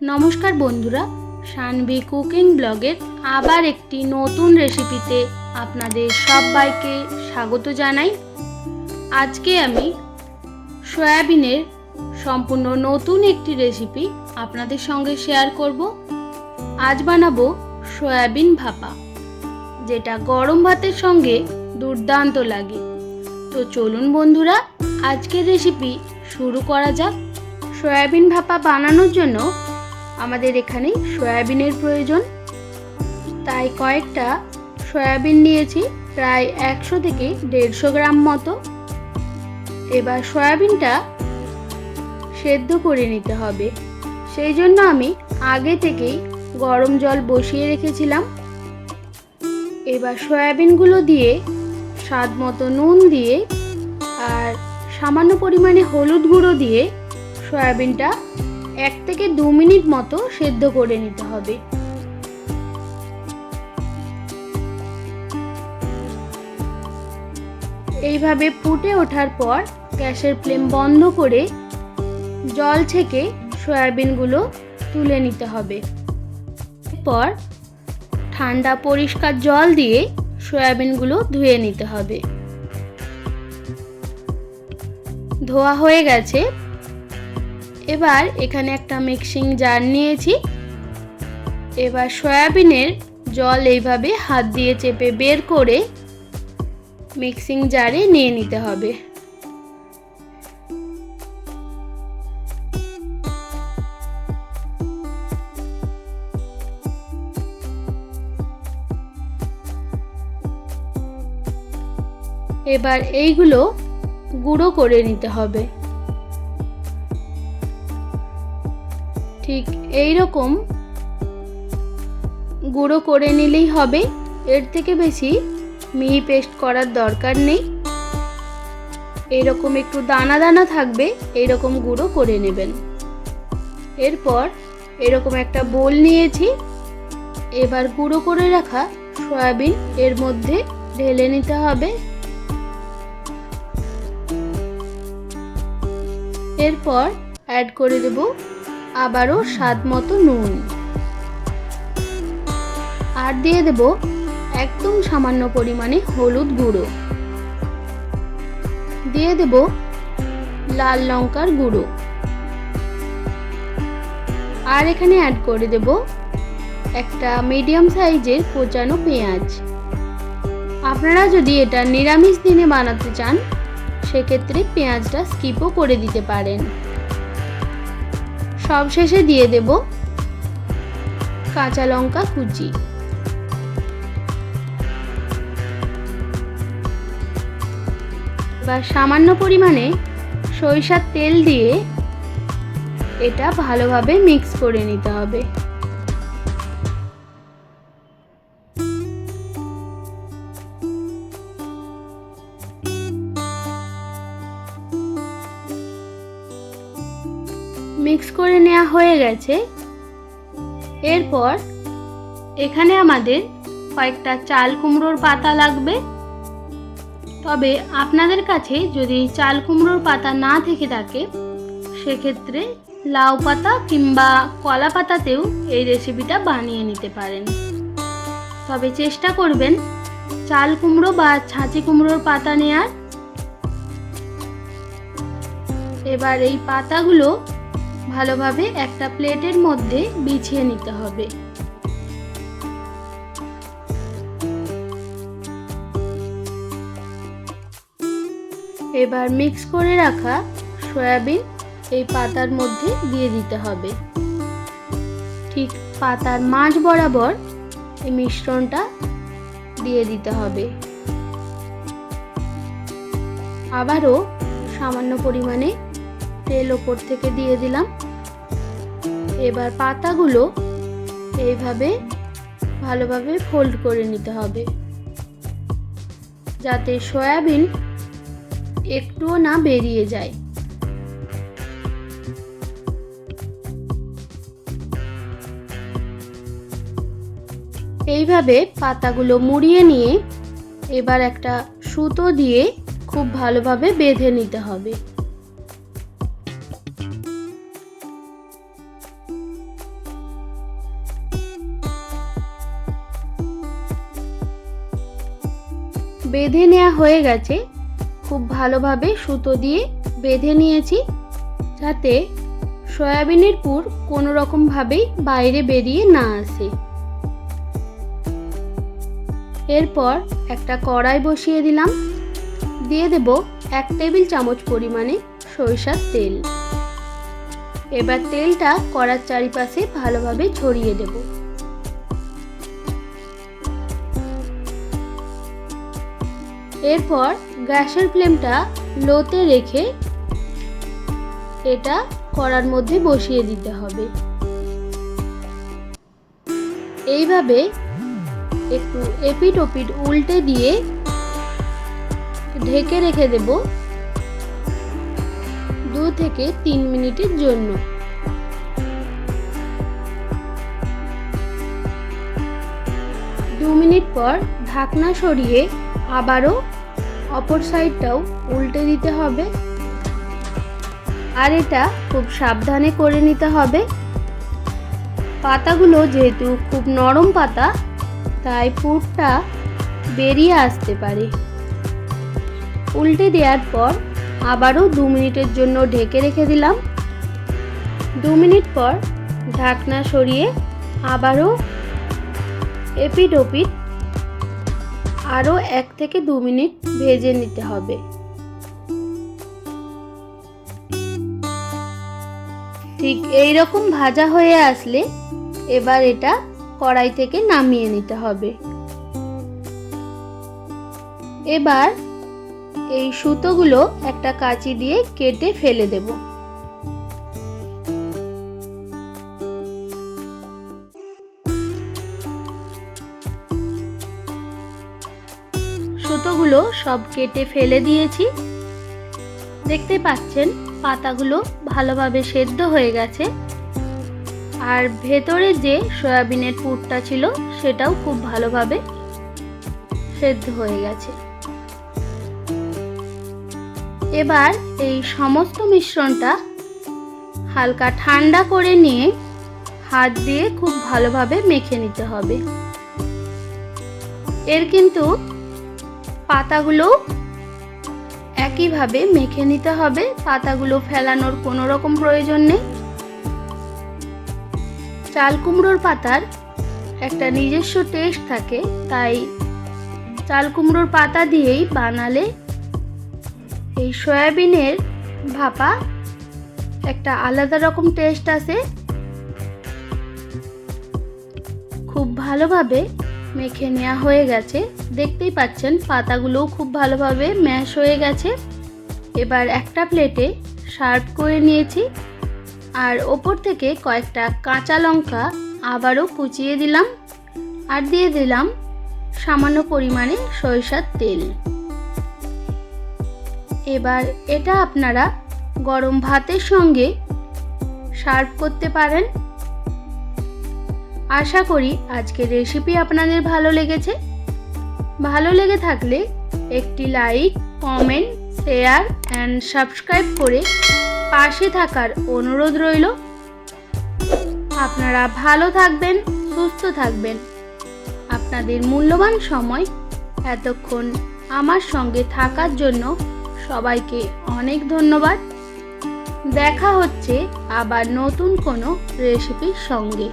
নমস্কার বন্ধুরা সানভি কুকিং ব্লগের আবার একটি নতুন রেসিপিতে আপনাদের সবাইকে স্বাগত জানাই। আজকে আমি সয়াবিনের সম্পূর্ণ নতুন একটি রেসিপি আপনাদের সঙ্গে শেয়ার করব। আজ বানাবো সয়াবিন ভাপা, যেটা গরম ভাতের সঙ্গে দুর্দান্ত লাগে। তো চলুন বন্ধুরা, আজকের রেসিপি শুরু করা যাক। সয়াবিন ভাপা বানানোর জন্য আমাদের এখানে সয়াবিনের প্রয়োজন। তাই কয়েকটা সয়াবিন নিয়েছি, প্রায় একশো থেকে দেড়শো গ্রাম মতো। এবার সয়াবিনটা সেদ্ধ করে নিতে হবে। সেই জন্য আমি আগে থেকেই গরম জল বসিয়ে রেখেছিলাম। এবার সয়াবিনগুলো দিয়ে স্বাদ মতো নুন দিয়ে আর সামান্য পরিমাণে হলুদ গুঁড়ো দিয়ে সয়াবিনটা এক থেকে দু মিনিট মতো সেদ্ধ করে নিতে হবে। এইভাবে ফুটে ওঠার পর গ্যাসের ফ্লেম বন্ধ করে জল থেকে সয়াবিনগুলো তুলে নিতে হবে। এরপর ঠান্ডা পরিষ্কার জল দিয়ে সয়াবিনগুলো ধুয়ে নিতে হবে। ধোয়া হয়ে গেছে এবার এখানে একটা মিক্সিং জার নিয়েছি। এবার সয়াবিনের জল এইভাবে হাত দিয়ে চেপে বের করে মিক্সিং জারে নিয়ে নিতে হবে। এবার এইগুলো গুঁড়ো করে নিতে হবে। ঠিক এই রকম গুঁড়ো করে নিলেই হবে। এর থেকে বেশি মিহি পেস্ট করার দরকার নেই। এরকম একটু দানা দানা থাকবে, এইরকম গুঁড়ো করে নেবেন। এরপর এরকম একটা বোল নিয়েছি। এবার গুঁড়ো করে রাখা সয়াবিন এর মধ্যে ঢেলে নিতে হবে। এরপর অ্যাড করে দেব আবারও স্বাদ মতো নুন। আর দিয়ে দেব একদম সামান্য পরিমাণে হলুদ গুঁড়ো। দিয়ে দেব লাল লঙ্কার গুঁড়ো। আর এখানে অ্যাড করে দেব একটা মিডিয়াম সাইজের কোচানো পেঁয়াজ। আপনারা যদি এটা নিরামিষ দিনে বানাতে চান, সেক্ষেত্রে পেঁয়াজটা স্কিপও করে দিতে পারেন। সব শেষে দিয়ে দেব কাঁচা লঙ্কা কুচি। এবার সামান্য পরিমাণে সরিষার তেল দিয়ে এটা ভালোভাবে মিক্স করে নিতে হবে। মিক্স করে নেওয়া হয়ে গেছে। এরপর এখানে আমাদের কয়েকটা চাল কুমড়োর পাতা লাগবে। তবে আপনাদের কাছে যদি চাল কুমড়োর পাতা না থেকে থাকে, সেক্ষেত্রে লাউ পাতা কিংবা কলা পাতাতেও এই রেসিপিটা বানিয়ে নিতে পারেন। তবে চেষ্টা করবেন চাল কুমড়ো বা ছাঁচি কুমড়োর পাতা নেয়ার। এবার এই পাতাগুলো ভালোভাবে একটা প্লেটের মধ্যে বিছিয়ে নিতে হবে। এবার মিক্স করে রাখা সয়াবিন এই পাতার মধ্যে দিয়ে দিতে হবে। ঠিক পাতার মাঝ বরাবর এই মিশ্রণটা দিয়ে দিতে হবে। আবারও সামান্য পরিমাণে তেল ওপর থেকে দিয়ে দিলাম। এবার পাতাগুলো এইভাবে ভালোভাবে ফোল্ড করে নিতে হবে। যাতে সয়াবিন একটুও না বেরিয়ে যায়। এইভাবে পাতাগুলো মুড়িয়ে নিয়ে এবার একটা সুতো দিয়ে খুব ভালোভাবে বেঁধে নিতে হবে। বেঁধে নেওয়া হয়ে গেছে। খুব ভালোভাবে সুতো দিয়ে বেঁধে নিয়েছি যাতে সয়াবিনের পুর কোনো রকমভাবেই বাইরে বেরিয়ে না আসে। এরপর একটা কড়াই বসিয়ে দিলাম। দিয়ে দেব এক টেবিল চামচ পরিমাণে সরিষার তেল। এবার তেলটা কড়ার চারিপাশে ভালোভাবে ছড়িয়ে দেব। এরপর গ্যাসের ফ্লেমটা লোতে রেখে এটা কড়ার মধ্যে বসিয়ে দিতে হবে। এইভাবে একটু এপিট ওপিট উল্টে দিয়ে ঢেকে রেখে দেব দু থেকে তিন মিনিটের জন্য। দু মিনিট পর ঢাকনা সরিয়ে আবারও অপর সাইডটাও উল্টে দিতে হবে। আর এটা খুব সাবধানে করে নিতে হবে। পাতাগুলো যেহেতু খুব নরম পাতা, তাই পুরটা বেরিয়ে আসতে পারে। উল্টে দেওয়ার পর আবারও দু মিনিটের জন্য ঢেকে রেখে দিলাম। দু মিনিট পর ঢাকনা সরিয়ে আবারও এপিট ওপিট আরও এক থেকে দু মিনিট ভেজে নিতে হবে। ঠিক এই রকম ভাজা হয়ে আসলে এবার এটা কড়াই থেকে নামিয়ে নিতে হবে। এবার এই সুতোগুলো একটা কাঁচি দিয়ে কেটে ফেলে দেব। সুতোগুলো সব কেটে ফেলে দিয়েছি। দেখতে পাচ্ছেন, পাতাগুলো ভালোভাবে সেদ্ধ হয়ে গেছে। আর ভেতরে যে সয়াবিনের পুরটা ছিল, সেটাও খুব ভালোভাবে সেদ্ধ হয়ে গেছে। এবার এই সমস্ত মিশ্রণটা হালকা ঠান্ডা করে নিয়ে হাত দিয়ে খুব ভালোভাবে মেখে নিতে হবে। এর কিন্তু পাতাগুলো একইভাবে মেখে নিতে হবে। পাতাগুলো ফেলানোর কোনো রকম প্রয়োজন নেই। চাল কুমড়োর পাতার একটা নিজস্ব টেস্ট থাকে, তাই চাল কুমড়োর পাতা দিয়েই বানালে এই সয়াবিনের ভাপা একটা আলাদা রকম টেস্ট আসে। খুব ভালোভাবে মেখে নেওয়া হয়ে গেছে। দেখতেই পাচ্ছেন, পাতাগুলোও খুব ভালোভাবে ম্যাশ হয়ে গেছে। এবার একটা প্লেটে সার্ভ করে নিয়েছি। আর ওপর থেকে কয়েকটা কাঁচা লঙ্কা আবারও কুচিয়ে দিলাম আর দিয়ে দিলাম সামান্য পরিমাণে সরিষার তেল। এবার এটা আপনারা গরম ভাতের সঙ্গে সার্ভ করতে পারেন। আশা করি আজকের রেসিপি আপনাদের ভালো লেগেছে। ভালো লেগে থাকলে একটি like comment share and subscribe করে পাশে থাকার অনুরোধ রইল। আপনারা ভালো থাকবেন, সুস্থ থাকবেন। আপনাদের মূল্যবান সময় এতক্ষণ আমার সঙ্গে থাকার জন্য সবাইকে অনেক ধন্যবাদ। দেখা হচ্ছে আবার নতুন কোনো রেসিপির সঙ্গে।